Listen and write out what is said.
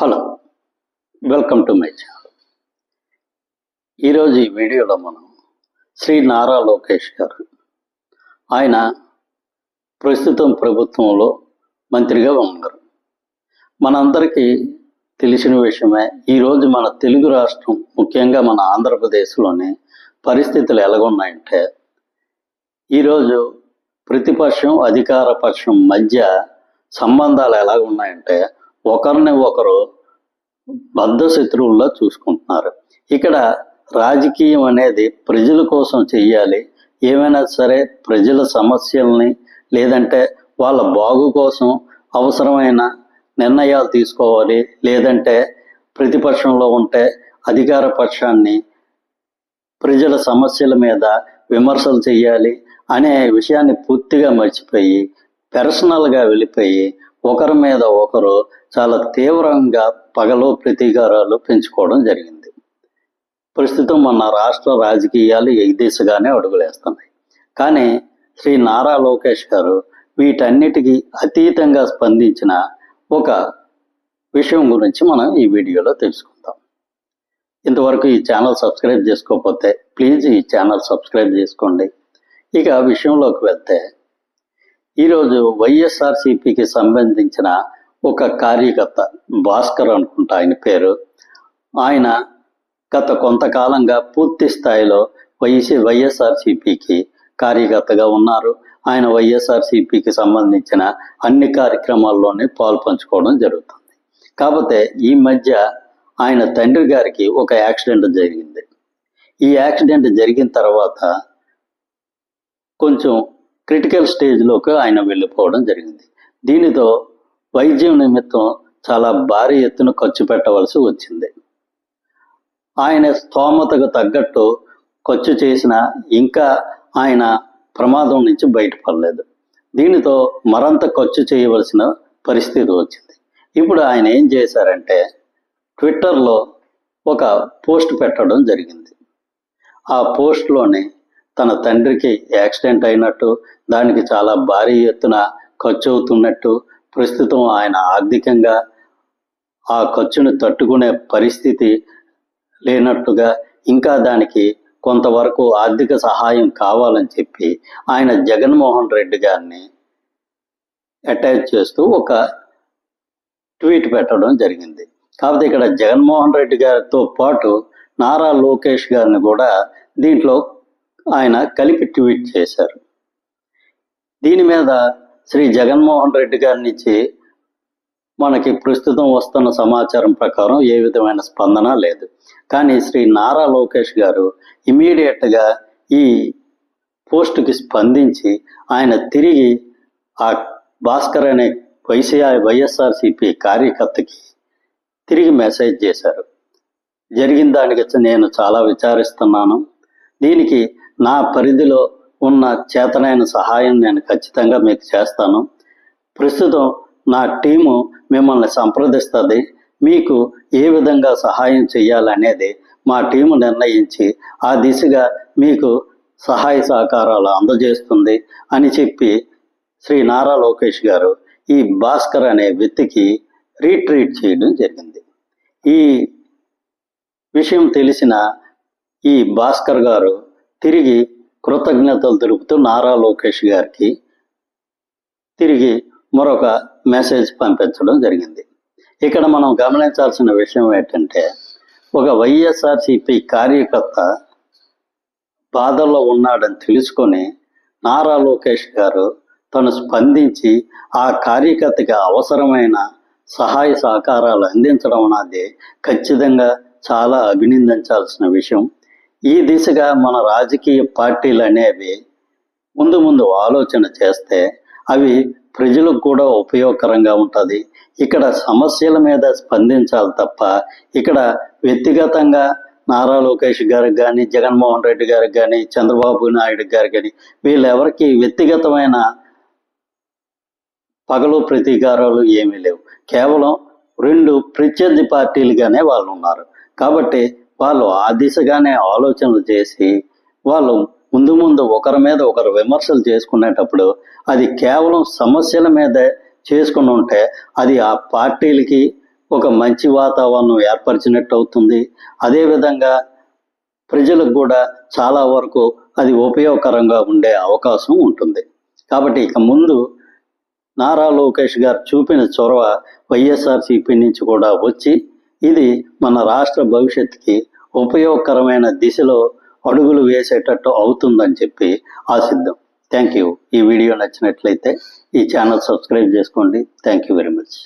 Hello welcome to my channel. ఈరోజు ఈ వీడియోలో మనం శ్రీ నారా లోకేష్ గారు ఆయన ప్రస్తుతం ప్రభుత్వంలో మంత్రిగా ఉన్నారు. మనందరికీ తెలిసిన విషయమే ఈరోజు మన తెలుగు రాష్ట్రం ముఖ్యంగా మన ఆంధ్రప్రదేశ్లోని పరిస్థితులు ఎలాగున్నాయంటే ఈరోజు ప్రతిపక్షం అధికార పక్షం మధ్య సంబంధాలు ఎలాగున్నాయంటే ఒకరిని ఒకరు బద్ధ శత్రువుల్లో చూసుకుంటున్నారు. ఇక్కడ రాజకీయం అనేది ప్రజల కోసం చెయ్యాలి. ఏమైనా సరే ప్రజల సమస్యల్ని లేదంటే వాళ్ళ బాగు కోసం అవసరమైన నిర్ణయాలు తీసుకోవాలి. లేదంటే ప్రతిపక్షంలో ఉంటే అధికార పక్షాన్ని ప్రజల సమస్యల మీద విమర్శలు చేయాలి అనే విషయాన్ని పూర్తిగా మర్చిపోయి పర్సనల్గా వెళ్ళిపోయి ఒకరి మీద ఒకరు చాలా తీవ్రంగా పగలు ప్రతీకారాలు పెంచుకోవడం జరిగింది. ప్రస్తుతం మన రాష్ట్ర రాజకీయాలు ఈ దిశగానే అడుగులేస్తున్నాయి. కానీ శ్రీ నారా లోకేష్ గారు వీటన్నిటికీ అతీతంగా స్పందించిన ఒక విషయం గురించి మనం ఈ వీడియోలో తెలుసుకుందాం. ఇంతవరకు ఈ ఛానల్ సబ్స్క్రైబ్ చేసుకోకపోతే ప్లీజ్ ఈ ఛానల్ సబ్స్క్రైబ్ చేసుకోండి. ఇక విషయంలోకి వెళ్తే ఈరోజు వైఎస్ఆర్సిపికి సంబంధించిన ఒక కార్యకర్త భాస్కర్ అనుకుంటా ఆయన పేరు. ఆయన గత కొంతకాలంగా పూర్తి స్థాయిలో వైసీ వైఎస్ఆర్సిపికి కార్యకర్తగా ఉన్నారు. ఆయన వైఎస్ఆర్సిపికి సంబంధించిన అన్ని కార్యక్రమాల్లోనే పాల్పంచుకోవడం జరుగుతుంది. కాకపోతే ఈ మధ్య ఆయన తండ్రి గారికి ఒక యాక్సిడెంట్ జరిగింది. ఈ యాక్సిడెంట్ జరిగిన తర్వాత కొంచెం క్రిటికల్ స్టేజ్లోకి ఆయన వెళ్ళిపోవడం జరిగింది. దీనితో వైద్యం నిమిత్తం చాలా భారీ ఎత్తున ఖర్చు పెట్టవలసి వచ్చింది. ఆయన స్తోమతకు తగ్గట్టు ఖర్చు చేసిన ఇంకా ఆయన ప్రమాదం నుంచి బయటపడలేదు. దీనితో మరంత ఖర్చు చేయవలసిన పరిస్థితి వచ్చింది. ఇప్పుడు ఆయన ఏం చేశారంటే ట్విట్టర్లో ఒక పోస్ట్ పెట్టడం జరిగింది. ఆ పోస్ట్లోని తన తండ్రికి యాక్సిడెంట్ అయినట్టు దానికి చాలా భారీ ఎత్తున ఖర్చు అవుతున్నట్టు ప్రస్తుతం ఆయన ఆర్థికంగా ఆ ఖర్చును తట్టుకునే పరిస్థితి లేనట్టుగా ఇంకా దానికి కొంతవరకు ఆర్థిక సహాయం కావాలని చెప్పి ఆయన జగన్మోహన్ రెడ్డి గారిని అటాచ్ చేస్తూ ఒక ట్వీట్ పెట్టడం జరిగింది. కాకపోతే ఇక్కడ జగన్మోహన్ రెడ్డి గారితో పాటు నారా లోకేష్ గారిని కూడా దీంట్లో ఆయన కలిపి ట్వీట్ చేశారు. దీని మీద శ్రీ జగన్మోహన్ రెడ్డి గారి నుంచి మనకి ప్రస్తుతం వస్తున్న సమాచారం ప్రకారం ఏ విధమైన స్పందన లేదు. కానీ శ్రీ నారా లోకేష్ గారు ఇమీడియట్గా ఈ పోస్టుకి స్పందించి ఆయన తిరిగి ఆ భాస్కర్ అనే వైసీఆర్ వైఎస్ఆర్సిపి కార్యకర్తకి తిరిగి మెసేజ్ చేశారు. జరిగిన దానికి నేను చాలా విచారిస్తున్నాను. దీనికి నా పరిధిలో ఉన్న చేతనైన సహాయం నేను ఖచ్చితంగా మీకు చేస్తాను. ప్రస్తుతం నా టీము మిమ్మల్ని సంప్రదిస్తుంది. మీకు ఏ విధంగా సహాయం చేయాలనేది మా టీము నిర్ణయించి ఆ దిశగా మీకు సహాయ సహకారాలు అందజేస్తుంది అని చెప్పి శ్రీ నారా లోకేష్ గారు ఈ భాస్కర్ అనే వ్యక్తికి రీట్రీట్ చేయడం జరిగింది. ఈ విషయం తెలిసిన ఈ భాస్కర్ గారు తిరిగి కృతజ్ఞతలు తెలుపుతూ నారా లోకేష్ గారికి తిరిగి మరొక మెసేజ్ పంపించడం జరిగింది. ఇక్కడ మనం గమనించాల్సిన విషయం ఏంటంటే ఒక వైఎస్ఆర్సిపి కార్యకర్త బాధల్లో ఉన్నాడని తెలుసుకొని నారా లోకేష్ గారు తను స్పందించి ఆ కార్యకర్తకి అవసరమైన సహాయ సహకారాలు అందించడం అనేది ఖచ్చితంగా చాలా అభినందించాల్సిన విషయం. ఈ దిశగా మన రాజకీయ పార్టీలు అనేవి ముందు ముందు ఆలోచన చేస్తే అవి ప్రజలకు కూడా ఉపయోగకరంగా ఉంటుంది. ఇక్కడ సమస్యల మీద స్పందించాలి తప్ప ఇక్కడ వ్యక్తిగతంగా నారా లోకేష్ గారికి కానీ జగన్మోహన్ రెడ్డి గారికి కానీ చంద్రబాబు నాయుడు గారికి కానీ వీళ్ళెవరికి వ్యక్తిగతమైన పగలు ప్రతీకారాలు ఏమీ లేవు. కేవలం రెండు ప్రత్యర్థి పార్టీలుగానే వాళ్ళు ఉన్నారు కాబట్టి వాళ్ళు ఆ దిశగానే ఆలోచనలు చేసి వాళ్ళు ముందు ముందు ఒకరి మీద ఒకరు విమర్శలు చేసుకునేటప్పుడు అది కేవలం సమస్యల మీద చేసుకుని ఉంటే అది ఆ పార్టీలకి ఒక మంచి వాతావరణం ఏర్పరిచినట్టు అవుతుంది. అదేవిధంగా ప్రజలకు కూడా చాలా వరకు అది ఉపయోగకరంగా ఉండే అవకాశం ఉంటుంది. కాబట్టి ఇక ముందు నారా లోకేష్ గారు చూపిన చొరవ వైఎస్ఆర్సీపీ నుంచి కూడా వచ్చి ఇది మన రాష్ట్ర భవిష్యత్తుకి ఉపయోగకరమైన దిశలో అడుగులు వేసేటట్టు అవుతుందని చెప్పి ఆశిద్దాం. థ్యాంక్ యూ ఈ వీడియో నచ్చినట్లయితే ఈ ఛానల్ సబ్స్క్రైబ్ చేసుకోండి. Thank you very much